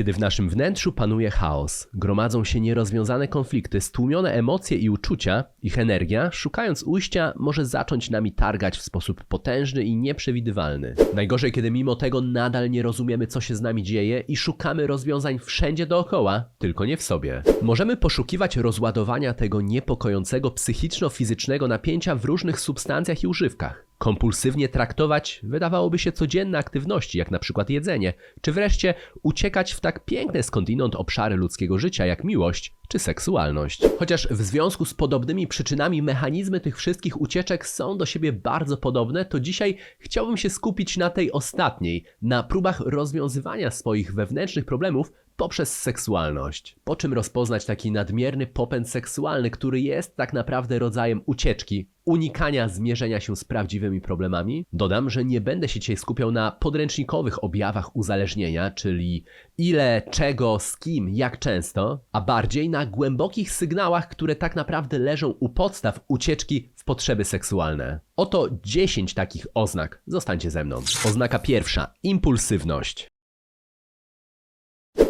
Kiedy w naszym wnętrzu panuje chaos, gromadzą się nierozwiązane konflikty, stłumione emocje i uczucia, ich energia, szukając ujścia, może zacząć nami targać w sposób potężny i nieprzewidywalny. Najgorzej, kiedy mimo tego nadal nie rozumiemy, co się z nami dzieje i szukamy rozwiązań wszędzie dookoła, tylko nie w sobie. Możemy poszukiwać rozładowania tego niepokojącego psychiczno-fizycznego napięcia w różnych substancjach i używkach. Kompulsywnie traktować wydawałoby się codzienne aktywności, jak na przykład jedzenie, czy wreszcie uciekać w tak piękne skądinąd obszary ludzkiego życia, jak miłość czy seksualność. Chociaż w związku z podobnymi przyczynami mechanizmy tych wszystkich ucieczek są do siebie bardzo podobne, to dzisiaj chciałbym się skupić na tej ostatniej, na próbach rozwiązywania swoich wewnętrznych problemów poprzez seksualność. Po czym rozpoznać taki nadmierny popęd seksualny, który jest tak naprawdę rodzajem ucieczki, unikania zmierzenia się z prawdziwymi problemami? Dodam, że nie będę się dzisiaj skupiał na podręcznikowych objawach uzależnienia, czyli ile, czego, z kim, jak często, a bardziej na głębokich sygnałach, które tak naprawdę leżą u podstaw ucieczki w potrzeby seksualne. Oto 10 takich oznak. Zostańcie ze mną. Oznaka pierwsza: impulsywność.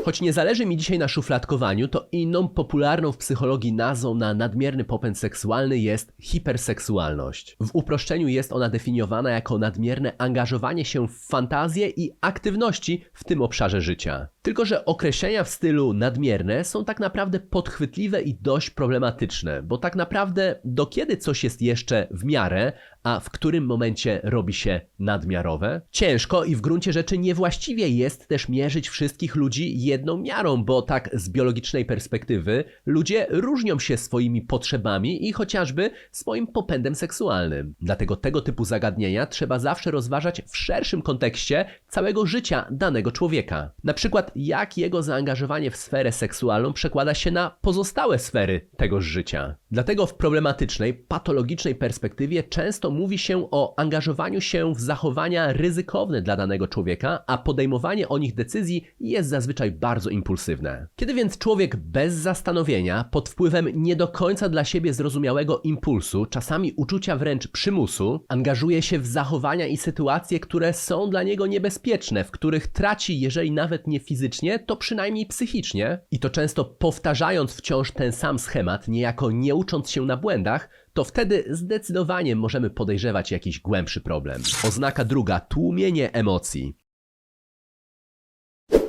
Choć nie zależy mi dzisiaj na szufladkowaniu, to inną popularną w psychologii nazwą na nadmierny popęd seksualny jest hiperseksualność. W uproszczeniu jest ona definiowana jako nadmierne angażowanie się w fantazje i aktywności w tym obszarze życia. Tylko, że określenia w stylu nadmierne są tak naprawdę podchwytliwe i dość problematyczne, bo tak naprawdę do kiedy coś jest jeszcze w miarę, a w którym momencie robi się nadmiarowe? Ciężko i w gruncie rzeczy niewłaściwie jest też mierzyć wszystkich ludzi jedną miarą, bo tak z biologicznej perspektywy ludzie różnią się swoimi potrzebami i chociażby swoim popędem seksualnym. Dlatego tego typu zagadnienia trzeba zawsze rozważać w szerszym kontekście całego życia danego człowieka. Na przykład jak jego zaangażowanie w sferę seksualną przekłada się na pozostałe sfery tegoż życia. Dlatego w problematycznej, patologicznej perspektywie często mówi się o angażowaniu się w zachowania ryzykowne dla danego człowieka, a podejmowanie o nich decyzji jest zazwyczaj bardzo impulsywne. Kiedy więc człowiek bez zastanowienia, pod wpływem nie do końca dla siebie zrozumiałego impulsu, czasami uczucia wręcz przymusu, angażuje się w zachowania i sytuacje, które są dla niego niebezpieczne, w których traci, jeżeli nawet nie fizycznie, to przynajmniej psychicznie, i to często powtarzając wciąż ten sam schemat, niejako nie ucząc się na błędach, to wtedy zdecydowanie możemy podejrzewać jakiś głębszy problem. Oznaka druga tłumienie emocji.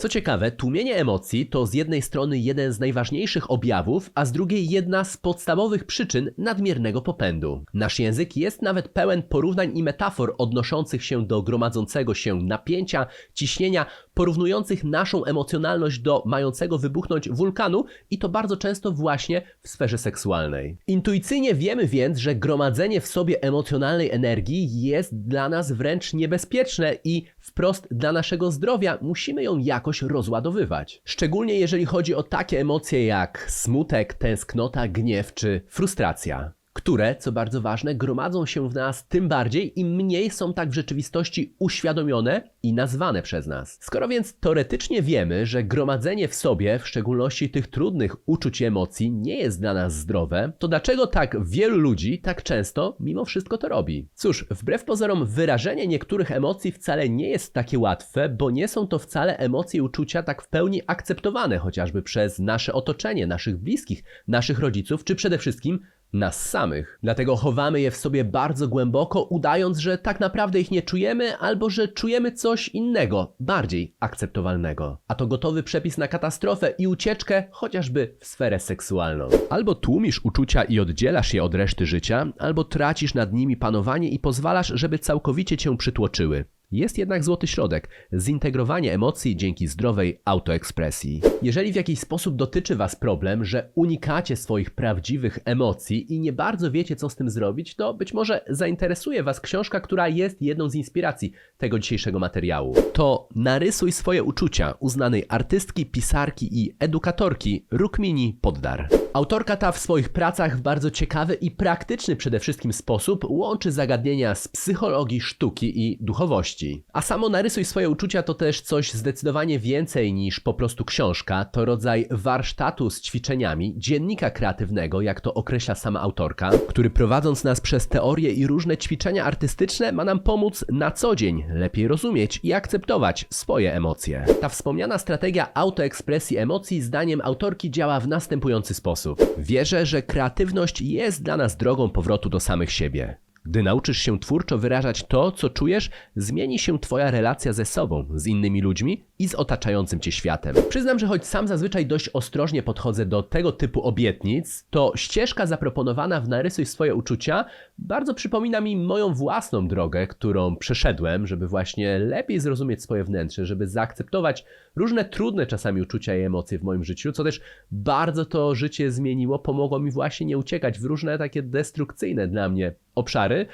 Co ciekawe, tłumienie emocji to z jednej strony jeden z najważniejszych objawów, a z drugiej jedna z podstawowych przyczyn nadmiernego popędu. Nasz język jest nawet pełen porównań i metafor odnoszących się do gromadzącego się napięcia, ciśnienia, porównujących naszą emocjonalność do mającego wybuchnąć wulkanu i to bardzo często właśnie w sferze seksualnej. Intuicyjnie wiemy więc, że gromadzenie w sobie emocjonalnej energii jest dla nas wręcz niebezpieczne i wprost dla naszego zdrowia musimy ją jakoś rozładowywać. Szczególnie jeżeli chodzi o takie emocje jak smutek, tęsknota, gniew czy frustracja które, co bardzo ważne, gromadzą się w nas tym bardziej, im mniej są tak w rzeczywistości uświadomione i nazwane przez nas. Skoro więc teoretycznie wiemy, że gromadzenie w sobie, w szczególności tych trudnych uczuć i emocji, nie jest dla nas zdrowe, to dlaczego tak wielu ludzi tak często mimo wszystko to robi? Cóż, wbrew pozorom, wyrażenie niektórych emocji wcale nie jest takie łatwe, bo nie są to wcale emocje i uczucia tak w pełni akceptowane chociażby przez nasze otoczenie, naszych bliskich, naszych rodziców, czy przede wszystkim nas samych. Dlatego chowamy je w sobie bardzo głęboko, udając, że tak naprawdę ich nie czujemy, albo że czujemy coś innego, bardziej akceptowalnego. A to gotowy przepis na katastrofę i ucieczkę, chociażby w sferę seksualną. Albo tłumisz uczucia i oddzielasz je od reszty życia, albo tracisz nad nimi panowanie i pozwalasz, żeby całkowicie cię przytłoczyły. Jest jednak złoty środek zintegrowanie emocji dzięki zdrowej autoekspresji. Jeżeli w jakiś sposób dotyczy Was problem, że unikacie swoich prawdziwych emocji i nie bardzo wiecie, co z tym zrobić, to być może zainteresuje Was książka, która jest jedną z inspiracji tego dzisiejszego materiału. To Narysuj swoje uczucia uznanej artystki, pisarki i edukatorki Rukmini Poddar. Autorka ta w swoich pracach w bardzo ciekawy i praktyczny przede wszystkim sposób łączy zagadnienia z psychologii, sztuki i duchowości. A samo narysuj swoje uczucia to też coś zdecydowanie więcej niż po prostu książka, to rodzaj warsztatu z ćwiczeniami, dziennika kreatywnego, jak to określa sama autorka, który prowadząc nas przez teorie i różne ćwiczenia artystyczne ma nam pomóc na co dzień lepiej rozumieć i akceptować swoje emocje. Ta wspomniana strategia autoekspresji emocji zdaniem autorki działa w następujący sposób. Wierzę, że kreatywność jest dla nas drogą powrotu do samych siebie. Gdy nauczysz się twórczo wyrażać to, co czujesz, zmieni się Twoja relacja ze sobą, z innymi ludźmi i z otaczającym Cię światem. Przyznam, że choć sam zazwyczaj dość ostrożnie podchodzę do tego typu obietnic, to ścieżka zaproponowana w Narysuj swoje uczucia bardzo przypomina mi moją własną drogę, którą przeszedłem, żeby właśnie lepiej zrozumieć swoje wnętrze, żeby zaakceptować różne trudne czasami uczucia i emocje w moim życiu, co też bardzo to życie zmieniło, pomogło mi właśnie nie uciekać w różne takie destrukcyjne dla mnie obszary.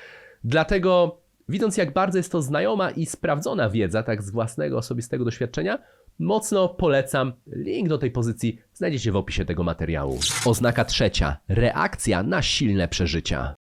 Dlatego, widząc jak bardzo jest to znajoma i sprawdzona wiedza, tak z własnego osobistego doświadczenia, mocno polecam. Link do tej pozycji znajdziecie w opisie tego materiału. Oznaka trzecia. Reakcja na silne przeżycia.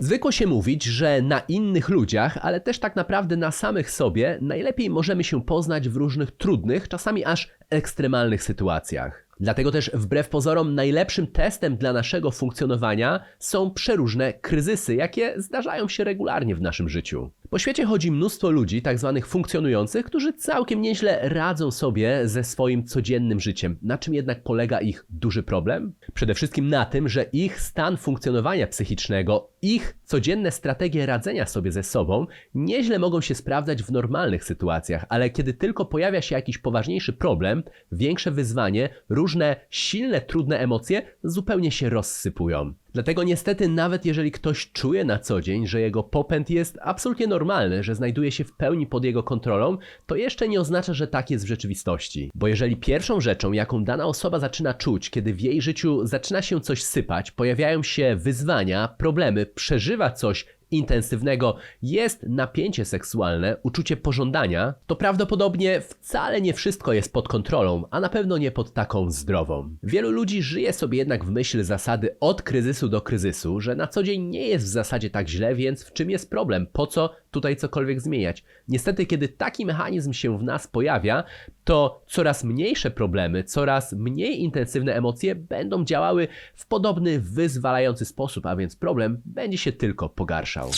Zwykło się mówić, że na innych ludziach, ale też tak naprawdę na samych sobie, najlepiej możemy się poznać w różnych trudnych, czasami aż ekstremalnych sytuacjach. Dlatego też wbrew pozorom najlepszym testem dla naszego funkcjonowania są przeróżne kryzysy, jakie zdarzają się regularnie w naszym życiu. Po świecie chodzi mnóstwo ludzi, tak zwanych funkcjonujących, którzy całkiem nieźle radzą sobie ze swoim codziennym życiem. Na czym jednak polega ich duży problem? Przede wszystkim na tym, że ich stan funkcjonowania psychicznego, ich codzienne strategie radzenia sobie ze sobą nieźle mogą się sprawdzać w normalnych sytuacjach, ale kiedy tylko pojawia się jakiś poważniejszy problem, większe wyzwanie, różne silne, trudne emocje zupełnie się rozsypują. Dlatego niestety nawet jeżeli ktoś czuje na co dzień, że jego popęd jest absolutnie normalny, że znajduje się w pełni pod jego kontrolą, to jeszcze nie oznacza, że tak jest w rzeczywistości. Bo jeżeli pierwszą rzeczą, jaką dana osoba zaczyna czuć, kiedy w jej życiu zaczyna się coś sypać, pojawiają się wyzwania, problemy, przeżywa coś intensywnego jest napięcie seksualne, uczucie pożądania, to prawdopodobnie wcale nie wszystko jest pod kontrolą, a na pewno nie pod taką zdrową. Wielu ludzi żyje sobie jednak w myśl zasady od kryzysu do kryzysu, że na co dzień nie jest w zasadzie tak źle, więc w czym jest problem? Po co tutaj cokolwiek zmieniać? Niestety, kiedy taki mechanizm się w nas pojawia, to coraz mniejsze problemy, coraz mniej intensywne emocje będą działały w podobny, wyzwalający sposób, a więc problem będzie się tylko pogarszał.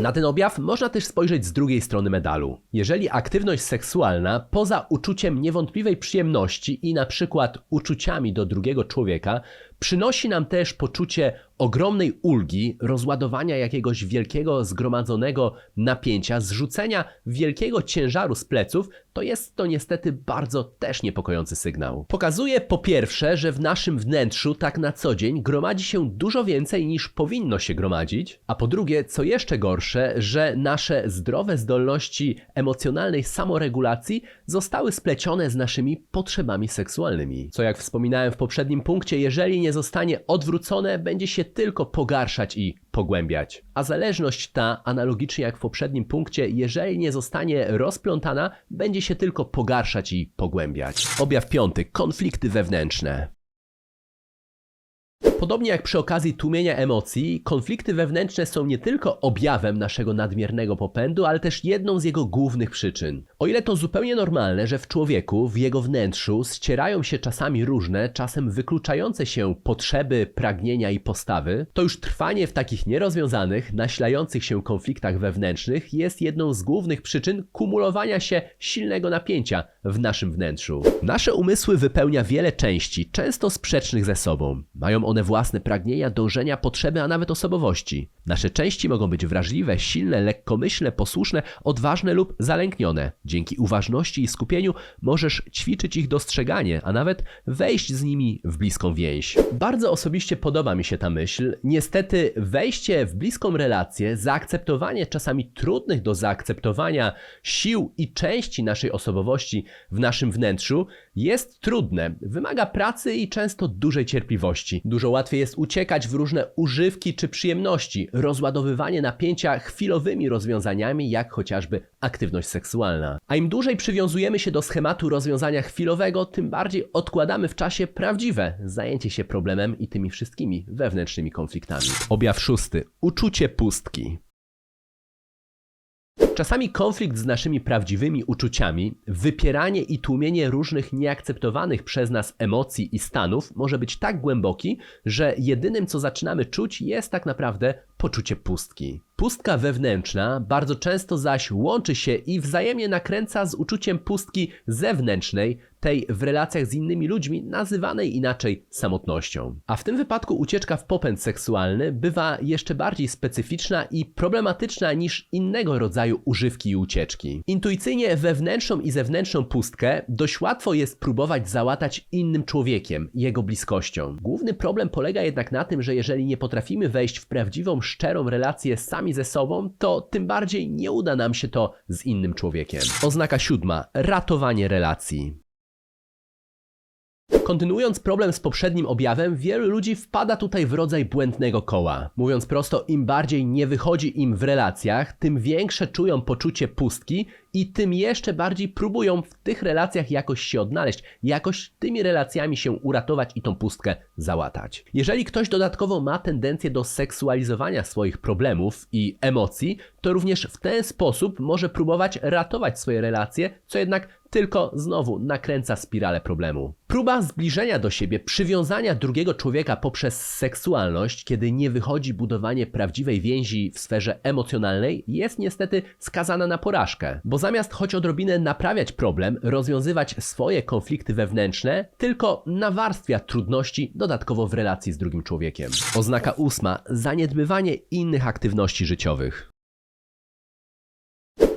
Na ten objaw można też spojrzeć z drugiej strony medalu. Jeżeli aktywność seksualna, poza uczuciem niewątpliwej przyjemności i na przykład uczuciami do drugiego człowieka, przynosi nam też poczucie ogromnej ulgi, rozładowania jakiegoś wielkiego zgromadzonego napięcia, zrzucenia wielkiego ciężaru z pleców, to jest to niestety bardzo też niepokojący sygnał. Pokazuje po pierwsze, że w naszym wnętrzu tak na co dzień gromadzi się dużo więcej niż powinno się gromadzić, a po drugie, co jeszcze gorsze, że nasze zdrowe zdolności emocjonalnej samoregulacji zostały splecione z naszymi potrzebami seksualnymi. Co jak wspominałem w poprzednim punkcie, jeżeli nie zostanie odwrócone, będzie się tylko pogarszać i pogłębiać. A zależność ta, analogicznie jak w poprzednim punkcie, jeżeli nie zostanie rozplątana, będzie się tylko pogarszać i pogłębiać. Objaw piąty konflikty wewnętrzne. Podobnie jak przy okazji tłumienia emocji, konflikty wewnętrzne są nie tylko objawem naszego nadmiernego popędu, ale też jedną z jego głównych przyczyn. O ile to zupełnie normalne, że w człowieku, w jego wnętrzu ścierają się czasami różne, czasem wykluczające się potrzeby, pragnienia i postawy, to już trwanie w takich nierozwiązanych, naślających się konfliktach wewnętrznych jest jedną z głównych przyczyn kumulowania się silnego napięcia w naszym wnętrzu. Nasze umysły wypełnia wiele części, często sprzecznych ze sobą. Mają one własne pragnienia, dążenia, potrzeby, a nawet osobowości. Nasze części mogą być wrażliwe, silne, lekkomyślne, posłuszne, odważne lub zalęknione. Dzięki uważności i skupieniu możesz ćwiczyć ich dostrzeganie, a nawet wejść z nimi w bliską więź. Bardzo osobiście podoba mi się ta myśl. Niestety wejście w bliską relację, zaakceptowanie czasami trudnych do zaakceptowania sił i części naszej osobowości w naszym wnętrzu jest trudne, wymaga pracy i często dużej cierpliwości. Dużo łatwiej jest uciekać w różne używki czy przyjemności, rozładowywanie napięcia chwilowymi rozwiązaniami, jak chociażby aktywność seksualna. A im dłużej przywiązujemy się do schematu rozwiązania chwilowego, tym bardziej odkładamy w czasie prawdziwe zajęcie się problemem i tymi wszystkimi wewnętrznymi konfliktami. Objaw szósty. Uczucie pustki. Czasami konflikt z naszymi prawdziwymi uczuciami, wypieranie i tłumienie różnych nieakceptowanych przez nas emocji i stanów może być tak głęboki, że jedynym co zaczynamy czuć jest tak naprawdę poczucie pustki. Pustka wewnętrzna bardzo często zaś łączy się i wzajemnie nakręca z uczuciem pustki zewnętrznej, tej w relacjach z innymi ludźmi nazywanej inaczej samotnością. A w tym wypadku ucieczka w popęd seksualny bywa jeszcze bardziej specyficzna i problematyczna niż innego rodzaju używki i ucieczki. Intuicyjnie wewnętrzną i zewnętrzną pustkę dość łatwo jest próbować załatać innym człowiekiem, jego bliskością. Główny problem polega jednak na tym, że jeżeli nie potrafimy wejść w prawdziwą, szczerą relację sami ze sobą, to tym bardziej nie uda nam się to z innym człowiekiem. Oznaka siódma. Ratowanie relacji. Kontynuując problem z poprzednim objawem, wielu ludzi wpada tutaj w rodzaj błędnego koła. Mówiąc prosto, im bardziej nie wychodzi im w relacjach, tym większe czują poczucie pustki i tym jeszcze bardziej próbują w tych relacjach jakoś się odnaleźć, jakoś tymi relacjami się uratować i tą pustkę załatać. Jeżeli ktoś dodatkowo ma tendencję do seksualizowania swoich problemów i emocji, to również w ten sposób może próbować ratować swoje relacje, co jednak tylko znowu nakręca spiralę problemu. Próba zbliżenia do siebie, przywiązania drugiego człowieka poprzez seksualność, kiedy nie wychodzi budowanie prawdziwej więzi w sferze emocjonalnej, jest niestety skazana na porażkę, bo zamiast choć odrobinę naprawiać problem, rozwiązywać swoje konflikty wewnętrzne, tylko nawarstwia trudności dodatkowo w relacji z drugim człowiekiem. Oznaka ósma: zaniedbywanie innych aktywności życiowych.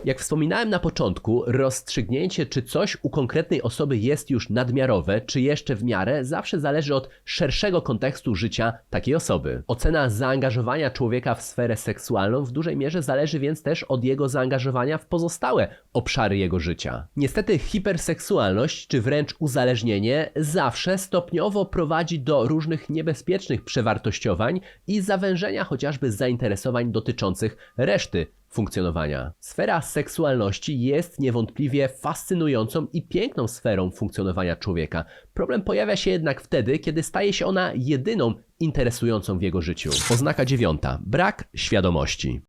Jak wspominałem na początku, rozstrzygnięcie, czy coś u konkretnej osoby jest już nadmiarowe, czy jeszcze w miarę, zawsze zależy od szerszego kontekstu życia takiej osoby. Ocena zaangażowania człowieka w sferę seksualną w dużej mierze zależy więc też od jego zaangażowania w pozostałe obszary jego życia. Niestety, hiperseksualność, czy wręcz uzależnienie, zawsze stopniowo prowadzi do różnych niebezpiecznych przewartościowań i zawężenia chociażby zainteresowań dotyczących reszty funkcjonowania. Sfera seksualności jest niewątpliwie fascynującą i piękną sferą funkcjonowania człowieka. Problem pojawia się jednak wtedy, kiedy staje się ona jedyną interesującą w jego życiu. Oznaka dziewiąta. Brak świadomości.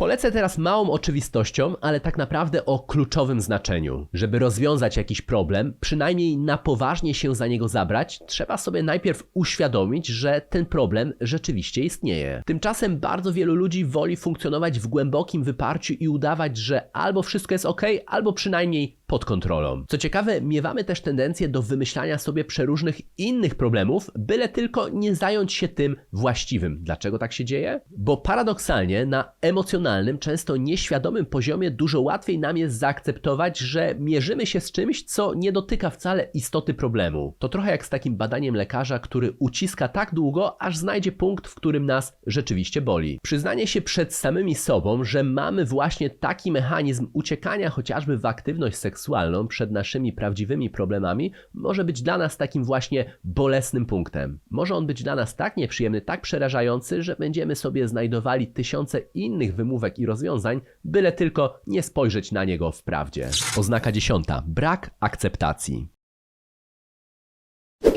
Polecę teraz małą oczywistością, ale tak naprawdę o kluczowym znaczeniu. Żeby rozwiązać jakiś problem, przynajmniej na poważnie się za niego zabrać, trzeba sobie najpierw uświadomić, że ten problem rzeczywiście istnieje. Tymczasem bardzo wielu ludzi woli funkcjonować w głębokim wyparciu i udawać, że albo wszystko jest ok, albo przynajmniej pod kontrolą. Co ciekawe, miewamy też tendencję do wymyślania sobie przeróżnych innych problemów, byle tylko nie zająć się tym właściwym. Dlaczego tak się dzieje? Bo paradoksalnie na emocjonalnym, często nieświadomym poziomie dużo łatwiej nam jest zaakceptować, że mierzymy się z czymś, co nie dotyka wcale istoty problemu. To trochę jak z takim badaniem lekarza, który uciska tak długo, aż znajdzie punkt, w którym nas rzeczywiście boli. Przyznanie się przed samymi sobą, że mamy właśnie taki mechanizm uciekania chociażby w aktywność seksualną, seksualną przed naszymi prawdziwymi problemami może być dla nas takim właśnie bolesnym punktem. Może on być dla nas tak nieprzyjemny, tak przerażający, że będziemy sobie znajdowali tysiące innych wymówek i rozwiązań, byle tylko nie spojrzeć na niego w prawdzie. Oznaka dziesiąta. Brak akceptacji.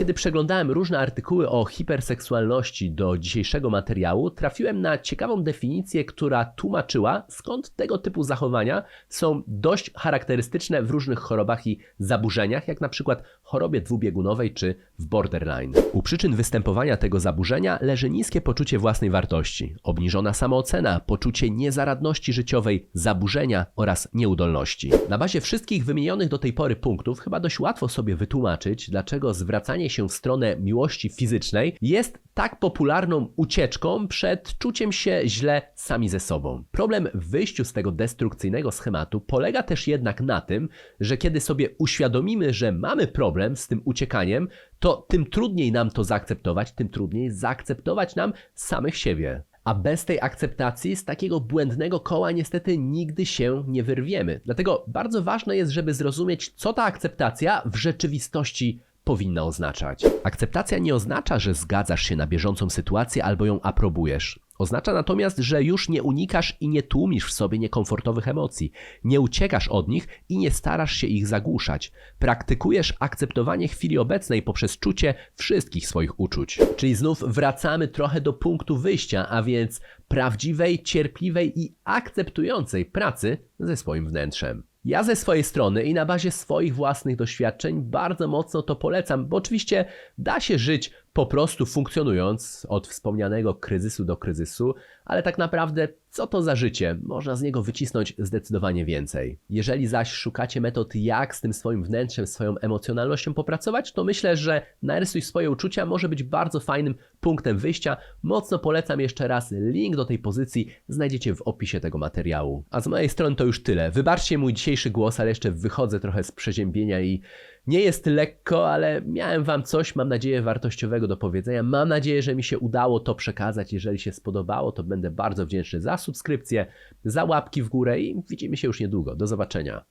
Kiedy przeglądałem różne artykuły o hiperseksualności do dzisiejszego materiału, trafiłem na ciekawą definicję, która tłumaczyła, skąd tego typu zachowania są dość charakterystyczne w różnych chorobach i zaburzeniach, jak na przykład chorobie dwubiegunowej czy w borderline. U przyczyn występowania tego zaburzenia leży niskie poczucie własnej wartości, obniżona samoocena, poczucie niezaradności życiowej, zaburzenia oraz nieudolności. Na bazie wszystkich wymienionych do tej pory punktów chyba dość łatwo sobie wytłumaczyć, dlaczego zwracanie się w stronę miłości fizycznej jest tak popularną ucieczką przed czuciem się źle sami ze sobą. Problem w wyjściu z tego destrukcyjnego schematu polega też jednak na tym, że kiedy sobie uświadomimy, że mamy problem z tym uciekaniem, to tym trudniej nam to zaakceptować, tym trudniej zaakceptować nam samych siebie. A bez tej akceptacji z takiego błędnego koła niestety nigdy się nie wyrwiemy. Dlatego bardzo ważne jest, żeby zrozumieć, co ta akceptacja w rzeczywistości powinna oznaczać. Akceptacja nie oznacza, że zgadzasz się na bieżącą sytuację albo ją aprobujesz. Oznacza natomiast, że już nie unikasz i nie tłumisz w sobie niekomfortowych emocji, nie uciekasz od nich i nie starasz się ich zagłuszać. Praktykujesz akceptowanie chwili obecnej poprzez czucie wszystkich swoich uczuć. Czyli znów wracamy trochę do punktu wyjścia, a więc prawdziwej, cierpliwej i akceptującej pracy ze swoim wnętrzem. Ja ze swojej strony i na bazie swoich własnych doświadczeń bardzo mocno to polecam, bo oczywiście da się żyć po prostu funkcjonując od wspomnianego kryzysu do kryzysu, ale tak naprawdę co to za życie? Można z niego wycisnąć zdecydowanie więcej. Jeżeli zaś szukacie metod, jak z tym swoim wnętrzem, swoją emocjonalnością popracować, to myślę, że narysuj swoje uczucia może być bardzo fajnym punktem wyjścia. Mocno polecam jeszcze raz, link do tej pozycji znajdziecie w opisie tego materiału. A z mojej strony to już tyle. Wybaczcie mój dzisiejszy głos, ale jeszcze wychodzę trochę z przeziębienia i nie jest lekko, ale miałem Wam coś, mam nadzieję, wartościowego do powiedzenia. Mam nadzieję, że mi się udało to przekazać. Jeżeli się spodobało, to będę bardzo wdzięczny za subskrypcję, za łapki w górę i widzimy się już niedługo. Do zobaczenia.